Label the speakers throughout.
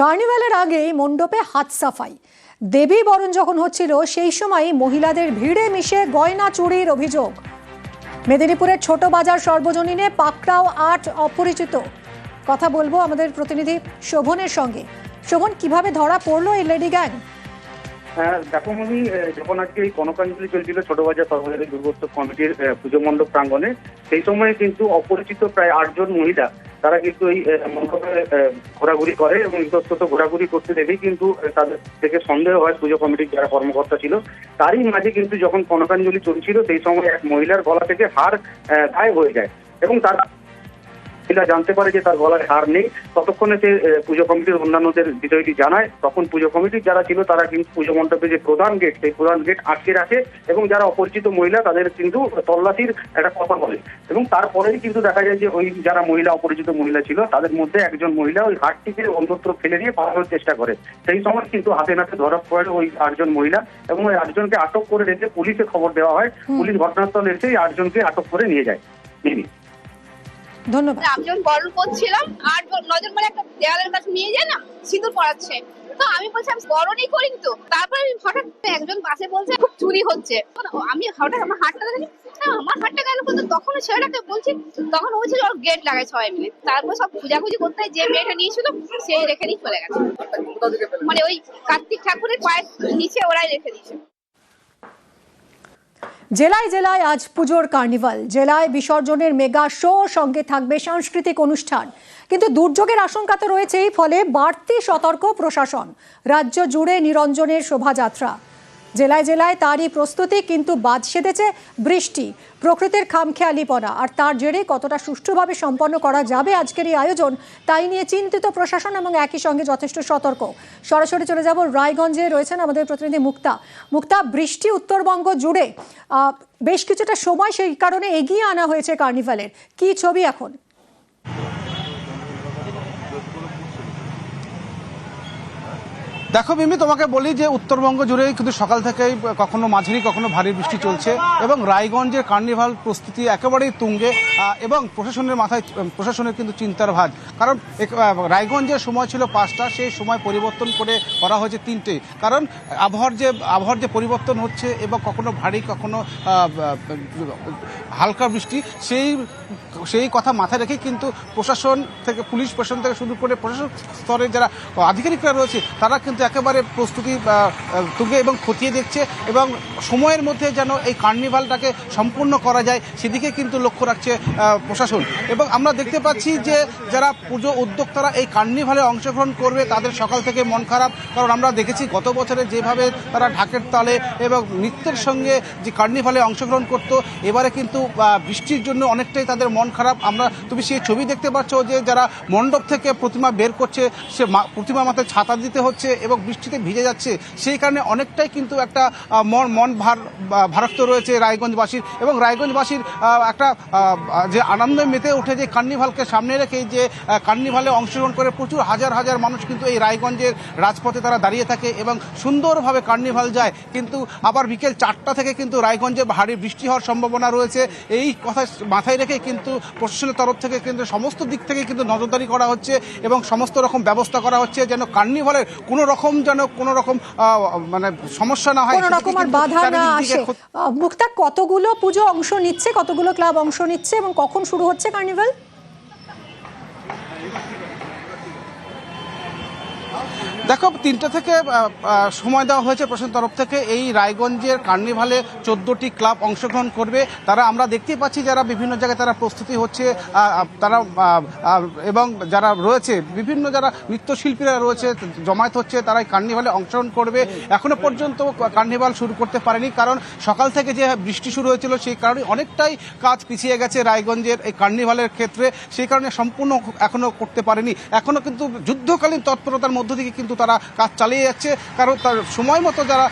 Speaker 1: কার্নিভালের আগেই মণ্ডপে হাত সাফাই। দেবী বরণ যখন হচ্ছিল, সেই সময় মহিলাদের ভিড়ে মিশে গয়না চুরির অভিযোগ। মেদিনীপুরের ছোট বাজার সর্বজনীনে পাকড়াও আট অপরিচিত। কথা বলব আমাদের প্রতিনিধি শোভনের সঙ্গে। শোভন, কীভাবে ধরা পড়ল এই লেডি গ্যাং?
Speaker 2: হ্যাঁ দেখো আমি যখন আজকে এই কনকাঞ্জলি চলছিল ছোট বাজার সর্বজনীন দুর্গোৎসব কমিটির পুজো মণ্ডপ প্রাঙ্গণে, সেই সময় কিন্তু অপরিচিত প্রায় আটজন মহিলা তারা কিন্তু এই মণ্ডপে ঘোরাঘুরি করে এবং ইতস্তত ঘোরাঘুরি করতে দেখেই কিন্তু তাদের থেকে সন্দেহ হয় পুজো কমিটির যারা কর্মকর্তা ছিল। তারই মাঝে কিন্তু যখন কনকাঞ্জলি চলছিল, সেই সময় এক মহিলার গলা থেকে হার গায়েব হয়ে যায় এবং তার মহিলা জানতে পারে যে তার গলায় হার নেই। ততক্ষণে সে পুজো কমিটির অন্যান্যদের বিষয়টি জানায়। তখন পুজো কমিটির যারা ছিল তারা কিন্তু পুজো মণ্ডপে যে প্রধান গেট সেই প্রধান গেট আটকে রাখে এবং যারা অপরিচিত মহিলা তাদের কিন্তু তল্লাশির একটা কথা বলে। এবং তারপরেই কিন্তু দেখা যায় যে ওই যারা মহিলা অপরিচিত মহিলা ছিল তাদের মধ্যে একজন মহিলা ওই হাটটিকে অন্যত্র ফেলে দিয়ে পালানোর চেষ্টা করে। সেই সময় কিন্তু হাতে নাতে ধরা পড়ে ওই আটজন মহিলা এবং ওই আটজনকে আটক করে রেখে পুলিশে খবর দেওয়া হয়। পুলিশ ঘটনাস্থলে এসে এই আটজনকে আটক করে নিয়ে যায়।
Speaker 1: ধন্যবাদ।
Speaker 3: আমি যখন বরণ করছিলাম জন- নজন মানে একটা দেওয়ালের কাছে নিয়ে যায় না সিঁদুর পড়াচ্ছে তো আমি বলছি আমি বরণই করি তো? তারপরে আমি হঠাৎ একজন পাশে বলছে খুব চুরি হচ্ছে। আমি হঠাৎ আমার হাতটা দেখি হ্যাঁ, আমার হাতটা গেল কিন্তু তখন ছেলেটাকে বলছি তখন যে ওর গেট লাগায় সবাই মিলে। তারপর সব খুঁজাখুঁজি করতে যে মেয়েটা নিয়েছিল সেই রেখে দিয়ে চলে গেছে। মানে ওই কার্তিক ঠাকুরের পায়ের নিচে ওরাই রেখে দিয়েছে।
Speaker 1: জেলায় জেলায় আজ পুজোর কার্নিভাল। জেলায় বিসর্জনের মেগা শো, সঙ্গে থাকবে সাংস্কৃতিক অনুষ্ঠান। কিন্তু দুর্যোগের আশঙ্কা তো রয়েছেই, ফলে বাড়তি সতর্ক প্রশাসন। রাজ্য জুড়ে নিরঞ্জনের শোভাযাত্রা। জেলায় জেলায় তারই প্রস্তুতি, কিন্তু বাদ সেধেছে বৃষ্টি। প্রকৃতির খামখেয়ালিপনা। আর তার জেরে কতটা সুষ্ঠুভাবে সম্পন্ন করা যাবে আজকের এই আয়োজন, তাই নিয়ে চিন্তিত প্রশাসন এবং একই সঙ্গে যথেষ্ট সতর্ক। সরাসরি চলে যাব রায়গঞ্জে। রয়েছেন আমাদের প্রতিনিধি মুক্তা। মুক্তা, বৃষ্টি উত্তরবঙ্গ জুড়ে বেশ কিছুটা সময় সেই কারণে এগিয়ে আনা হয়েছে কার্নিভালের। কি ছবি এখন?
Speaker 4: দেখো মিমি, তোমাকে বলি যে উত্তরবঙ্গ জুড়ে কিন্তু সকাল থেকেই কখনো মাঝারি, কখনো ভারী বৃষ্টি চলছে এবং রায়গঞ্জের কার্নিভাল প্রস্তুতি একেবারেই তুঙ্গে এবং প্রশাসনের মাথায় প্রশাসনের কিন্তু চিন্তার ভাজ কারণ রায়গঞ্জের সময় ছিল পাঁচটা, সেই সময় পরিবর্তন করে করা হয়েছে তিনটে। কারণ আবহাওয়ার যে আবহাওয়ার যে পরিবর্তন হচ্ছে এবং কখনো ভারী, কখনো হালকা বৃষ্টি, সেই সেই কথা মাথায় রেখে কিন্তু প্রশাসন থেকে, পুলিশ প্রশাসন থেকে শুরু করে প্রশাসন স্তরে যারা আধিকারিকরা রয়েছে, তারা কিন্তু একেবারে প্রস্তুতি তুঙ্গে এবং খতিয়ে দেখছে এবং সময়ের মধ্যে যেন এই কার্নিভালটাকে সম্পূর্ণ করা যায়, সেদিকে কিন্তু লক্ষ্য রাখছে প্রশাসন। এবং আমরা দেখতে পাচ্ছি যে যারা পুজো উদ্যোক্তারা এই কার্নিভালে অংশগ্রহণ করবে, তাদের সকাল থেকে মন খারাপ। কারণ আমরা দেখেছি গত বছরে যেভাবে তারা ঢাকের তালে এবং নৃত্যের সঙ্গে যে কার্নিভালে অংশগ্রহণ করত, এবারে কিন্তু বৃষ্টির জন্য অনেকটাই তাদের মন খারাপ। আমরা, তুমি সেই ছবি দেখতে পাচ্ছ যে যারা মণ্ডপ থেকে প্রতিমা বের করছে, সে প্রতিমা মাথায় ছাতা দিতে হচ্ছে এবং বৃষ্টিতে ভিজে যাচ্ছে। সেই কারণে অনেকটাই কিন্তু একটা মন মন ভার ভারাক্ত রয়েছে রায়গঞ্জবাসীর এবং রায়গঞ্জবাসীর একটা যে আনন্দে মেতে ওঠে যে কার্নিভালকে সামনে রেখে যে কার্নিভালে অংশগ্রহণ করে প্রচুর হাজার হাজার মানুষ কিন্তু এই রায়গঞ্জের রাজপথে তারা দাঁড়িয়ে থাকে এবং সুন্দরভাবে কার্নিভাল যায়। কিন্তু আবার বিকেল চারটা থেকে কিন্তু রায়গঞ্জে ভারী বৃষ্টি হওয়ার সম্ভাবনা রয়েছে। এই কথা মাথায় রেখে কিন্তু প্রশাসনের তরফ থেকে কিন্তু সমস্ত দিক থেকে কিন্তু নজরদারি করা হচ্ছে এবং সমস্ত রকম ব্যবস্থা করা হচ্ছে যেন কার্নিভালের কোনো রকম যেন কোনো রকম মানে সমস্যা না হয়
Speaker 1: কোনো রকম আর বাধা না আসে। মুক্তা কতগুলো পুজো অংশ নিচ্ছে কতগুলো ক্লাব অংশ নিচ্ছে এবং কখন শুরু হচ্ছে কার্নিভাল
Speaker 4: দেখো, তিনটা থেকে সময় দেওয়া হয়েছে প্রশাসন তরফ থেকে। এই রায়গঞ্জের কার্নিভালে চোদ্দটি ক্লাব অংশগ্রহণ করবে। তারা, আমরা দেখতেই পাচ্ছি যারা বিভিন্ন জায়গায় তারা প্রস্তুতি হচ্ছে তারা এবং যারা রয়েছে, বিভিন্ন যারা নৃত্যশিল্পীরা রয়েছে, জমায়েত হচ্ছে, তারা এই কার্নিভালে অংশগ্রহণ করবে। এখনও পর্যন্ত কার্নিভাল শুরু করতে পারেনি, কারণ সকাল থেকে যে বৃষ্টি শুরু হয়েছিল, সেই কারণে অনেকটাই কাজ পিছিয়ে গেছে রায়গঞ্জের এই কার্নিভালের ক্ষেত্রে। সেই কারণে সম্পূর্ণ এখনও করতে পারেনি। এখনও কিন্তু যুদ্ধকালীন তৎপরতার মধ্য থেকে কিন্তু তারা কাজ চালিয়ে যাচ্ছে। কারণ তার সময় মতো যারা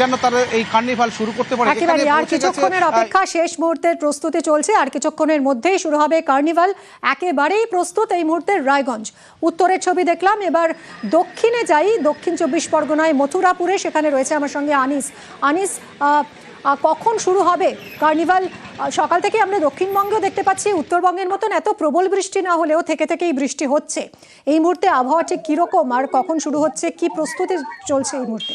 Speaker 4: যেন তারা এই কার্নিভাল শুরু করতে পারে।
Speaker 1: একেবারে আর কিছুক্ষণের অপেক্ষা শেষ মুহূর্তের প্রস্তুতি চলছে। আর কিছুক্ষণের মধ্যেই শুরু হবে কার্নিভাল একেবারেই প্রস্তুত এই মুহূর্তে রায়গঞ্জ। উত্তরের ছবি দেখলাম। এবার দক্ষিণে যাই। দক্ষিণ চব্বিশ পরগনায় মথুরাপুরে সেখানে রয়েছে আমার সঙ্গে আনিস। আনিস কখন শুরু হবে? কার্নিভাল সকাল থেকে আমরা দক্ষিণবঙ্গেও দেখতে পাচ্ছি, উত্তরবঙ্গের মতন এত প্রবল বৃষ্টি না হলেও থেকে থেকেই বৃষ্টি হচ্ছে। এই মুহূর্তে আবহাওয়া ঠিক কীরকম আর কখন শুরু হচ্ছে? কি প্রস্তুতি চলছে এই মুহূর্তে?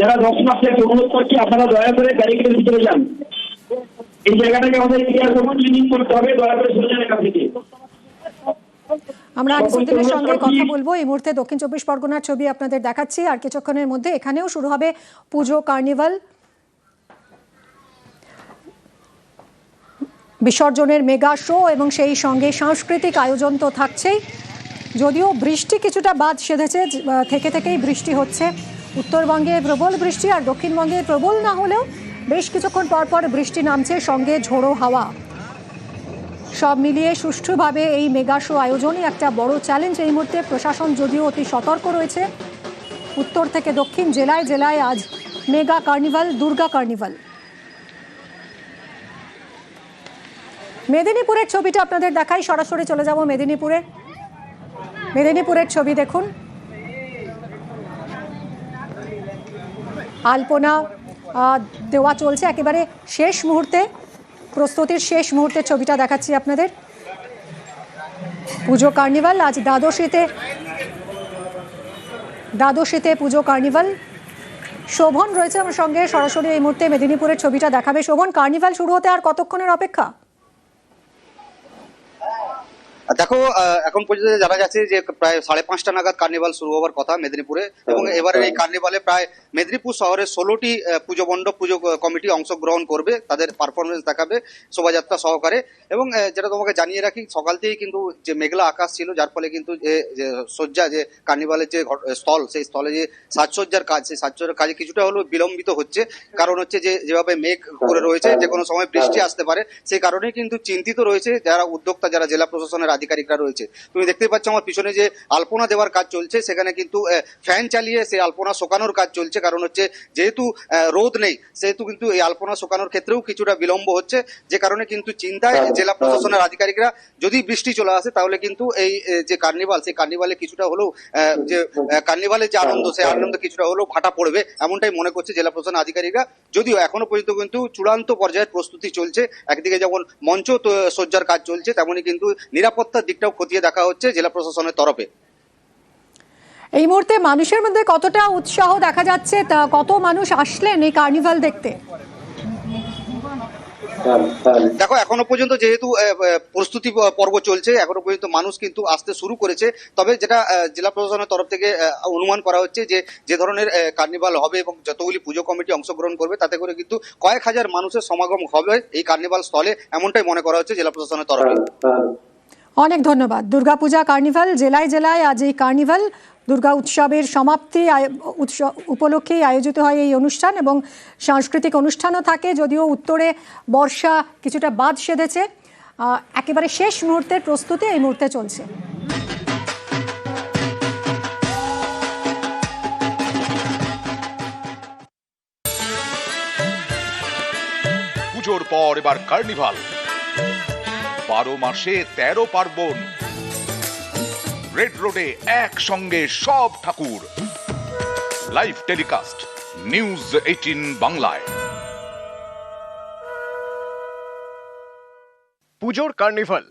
Speaker 5: যারা অনুরোধ করছি, আপনারা দয়া করে ভিতরে যান। এই জায়গাটাকে আমাদের ক্লিনিং করতে হবে, দয়া করে সরে যান এখান থেকে।
Speaker 1: আমরা আনিসুদ্দিনের সঙ্গে কথা বলব। এই মুহূর্তে দক্ষিণ চব্বিশ পরগনার ছবি আপনাদের দেখাচ্ছি। আর কিছুক্ষণের মধ্যে এখানেও শুরু হবে পুজো কার্নিভাল। বিসর্জনের মেগা শো এবং সেই সঙ্গে সাংস্কৃতিক আয়োজন তো থাকছেই। যদিও বৃষ্টি কিছুটা বাদ সেধেছে থেকে থেকেই বৃষ্টি হচ্ছে। উত্তরবঙ্গে প্রবল বৃষ্টি আর দক্ষিণবঙ্গে প্রবল না হলেও বেশ কিছুক্ষণ পর পর বৃষ্টি নামছে সঙ্গে ঝোড়ো হাওয়া। সব মিলিয়ে সুষ্ঠুভাবে এই মেগা শো আয়োজনই একটা বড় চ্যালেঞ্জ এই মুহূর্তে। প্রশাসন যদিও অতি সতর্ক রয়েছে। উত্তর থেকে দক্ষিণ জেলায় জেলায় আজ মেগা কার্নিভাল, দুর্গা কার্নিভাল। মেদিনীপুরের ছবিটা আপনাদের দেখাই। সরাসরি চলে যাব মেদিনীপুরে। মেদিনীপুরের ছবি দেখুন। আলপনা দেওয়া চলছে একেবারে শেষ মুহূর্তে। প্রস্তুতির শেষ মুহূর্তের ছবিটা দেখাচ্ছি আপনাদের। পুজো কার্নিভাল, আজ দ্বাদশীতে দ্বাদশীতে পুজো কার্নিভাল। শোভন রয়েছে আমার সঙ্গে, সরাসরি এই মুহূর্তে মেদিনীপুরের ছবিটা দেখাবে। শোভন, কার্নিভাল শুরু হতে আর কতক্ষণের অপেক্ষা?
Speaker 6: দেখো এখন পর্যন্ত জানা যাচ্ছে যে প্রায় সাড়ে পাঁচটা নাগাদ কার্নিভাল শুরু হওয়ার কথা মেদিনীপুরে এবং এবারের এই কার্নিভালে প্রায় মেদিনীপুর শহরের ষোলোটি পুজো মণ্ডপ পুজো কমিটি অংশগ্রহণ করবে তাদের পারফরমেন্স দেখাবে শোভাযাত্রা সহকারে। এবং যেটা তোমাকে জানিয়ে রাখি সকাল থেকেই কিন্তু যে মেঘলা আকাশ ছিল যার ফলে কিন্তু যে যে সজ্জা যে কার্নিভালের যে স্থল সেই স্থলে যে সাজসজ্জার কাজ সেই সাজসজ্জার কাজে কিছুটা হলেও বিলম্বিত হচ্ছে। কারণ হচ্ছে যে যেভাবে মেঘ করে রয়েছে যে কোনো সময় বৃষ্টি আসতে পারে সেই কারণে কিন্তু চিন্তিত রয়েছে যারা উদ্যোক্তা যারা জেলা প্রশাসনের আধিকারিকরা রয়েছে। তুমি দেখতে পাচ্ছ আমার পিছনে যে আলপনা দেওয়ার কাজ চলছে সেখানে কিন্তু ফ্যান চালিয়ে সেই আলপনা শোকানোর কাজ চলছে। কারণ হচ্ছে যেহেতু রোদ নেই সেহেতু কিন্তু এই আলপনা শোকানোর ক্ষেত্রেও কিছুটা বিলম্ব হচ্ছে। যে কারণে কিন্তু চিন্তায় জেলা প্রশাসনের আধিকারিকরা যদি বৃষ্টি চলে আসে তাহলে কিন্তু এই যে কার্নিভাল সেই কার্নিভালে কিছুটা হলেও যে কার্নিভালের যে আনন্দ সেই আনন্দ কিছুটা হলেও ভাটা পড়বে এমনটাই মনে করছে জেলা প্রশাসন আধিকারিকরা। যদিও এখনও পর্যন্ত কিন্তু চূড়ান্ত পর্যায়ের প্রস্তুতি চলছে। একদিকে যেমন মঞ্চ সজ্জার কাজ চলছে তেমনই কিন্তু নিরাপত্তার দিকটাও খতিয়ে দেখা হচ্ছে জেলা প্রশাসনের তরফে।
Speaker 1: এই মুহূর্তে মানুষের মধ্যে কতটা উৎসাহ দেখা যাচ্ছে তা কত মানুষ আসলেন এই কার্নিভাল দেখতে?
Speaker 6: দেখো এখনও পর্যন্ত যেহেতু প্রস্তুতি পর্ব চলছে এখনও পর্যন্ত মানুষ কিন্তু আসতে শুরু করেছে। তবে যেটা জেলা প্রশাসনের তরফ থেকে আহ, অনুমান করা হচ্ছে যে যে ধরনের কার্নিভাল হবে এবং যতগুলি পুজো কমিটি অংশগ্রহণ করবে তাতে করে কিন্তু কয়েক হাজার মানুষের সমাগম হবে এই কার্নিভাল স্থলে এমনটাই মনে করা হচ্ছে জেলা প্রশাসনের তরফে।
Speaker 1: অনেক ধন্যবাদ। দুর্গাপূজা কার্নিভাল, জেলায় জেলায় আজ এই কার্নিভাল। দুর্গা উৎসবের সমাপ্তি উপলক্ষেই আয়োজিত হয় এই অনুষ্ঠান এবং সাংস্কৃতিক অনুষ্ঠানও থাকে, যদিও উত্তরে বর্ষা কিছুটা বাদ সেধেছে। একেবারে শেষ মুহূর্তের প্রস্তুতি এই মুহূর্তে চলছে।
Speaker 7: পর এবার কার্নিভাল। বারো মাসে তেরো পার্বণ। রেড রোডে একসঙ্গে সব ঠাকুর। লাইভ টেলিকাস্ট নিউজ এইটিন বাংলায়।
Speaker 8: পুজোর কার্নিভাল